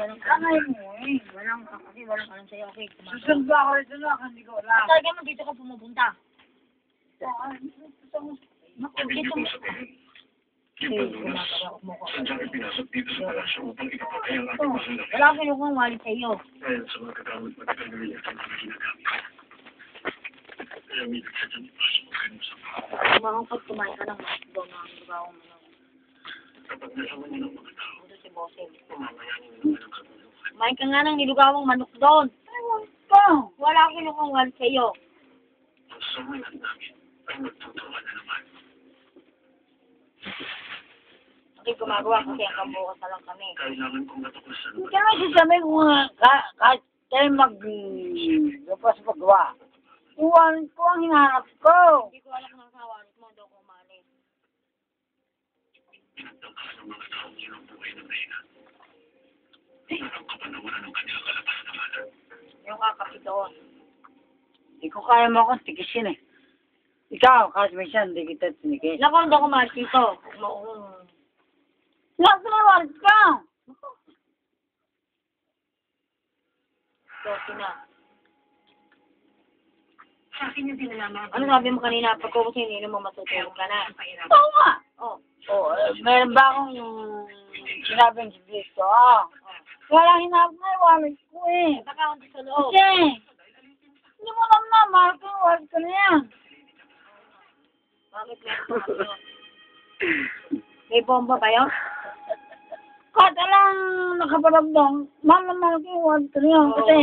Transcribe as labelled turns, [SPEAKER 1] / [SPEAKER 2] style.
[SPEAKER 1] walang
[SPEAKER 2] Kamay mo eh.
[SPEAKER 1] Walang kasi walang alam sa'yo. Okay, kumakas.
[SPEAKER 2] Susunod ba ako rito na? Hindi ko alam.
[SPEAKER 1] Talaga mo dito ka pumupunta.
[SPEAKER 2] Oh, gusto mo-.
[SPEAKER 3] Yung sadyang ipinasok dito sa palasyo upang ipapatay ang ating mahal na
[SPEAKER 1] Wala akong kinukuha wallet sa'yo.
[SPEAKER 3] Dahil sa mga kagamit matagal na rin ang mga ginagamit. Kaya may nagsadyang ipasok ang kanyang sa bahay.
[SPEAKER 1] Kumahang pag kumain ka ng hotdog na ang lugawang mo.
[SPEAKER 3] Kapag nalaman niyo ng mga
[SPEAKER 1] Ito si Bossing. Kumain ka nga ng nilugawang manok doon.
[SPEAKER 2] Ewan ko.
[SPEAKER 1] Wala akong wallet sa'yo.
[SPEAKER 3] Ang samay ng namin ay magtutuwa na naman.
[SPEAKER 1] Okay, gumagawa kasi ang kambukas na lang kami.
[SPEAKER 3] Kailangan kong matuklasan
[SPEAKER 2] Hindi ka nga sasabi ko nga, ka- kahit tayo mag... Lupas paggawa. Iwan ko ang hinahanap ko.
[SPEAKER 1] Hindi ko alam kung nasa wallet mo, doon ko umalis.
[SPEAKER 3] pinagtangkahan ng mga taong yun ang buhay na mahina. Iyon ang kapanawaran ng kanilang kalapas na malan.
[SPEAKER 1] Yung kakapit doon.
[SPEAKER 2] Hindi ko kaya mo akong tikisin eh. Ikaw, may siya, hindi kita tinikis.
[SPEAKER 1] Naku, hindi ako. Maung.
[SPEAKER 2] Lahat na wallet ka.
[SPEAKER 1] Dosi na.
[SPEAKER 3] Sa akin yung dinalaman.
[SPEAKER 1] Ano sabi mo kanina? Pag ko kasi hindi mo matutulog ka na.
[SPEAKER 2] Oo nga.
[SPEAKER 1] Oh.
[SPEAKER 2] Oo, eh, meron ba akong sinabing si Cristo? Ah. Wala hinap na yung wallet ko eh.
[SPEAKER 1] Baka hindi sa loob.
[SPEAKER 2] Kasi, yung wallet ko na yan.
[SPEAKER 1] Bakit? May bomba ba yun?
[SPEAKER 2] Kahit alang nakapalag doon, mahal na mahal ko yung wallet ko na yan. Kasi,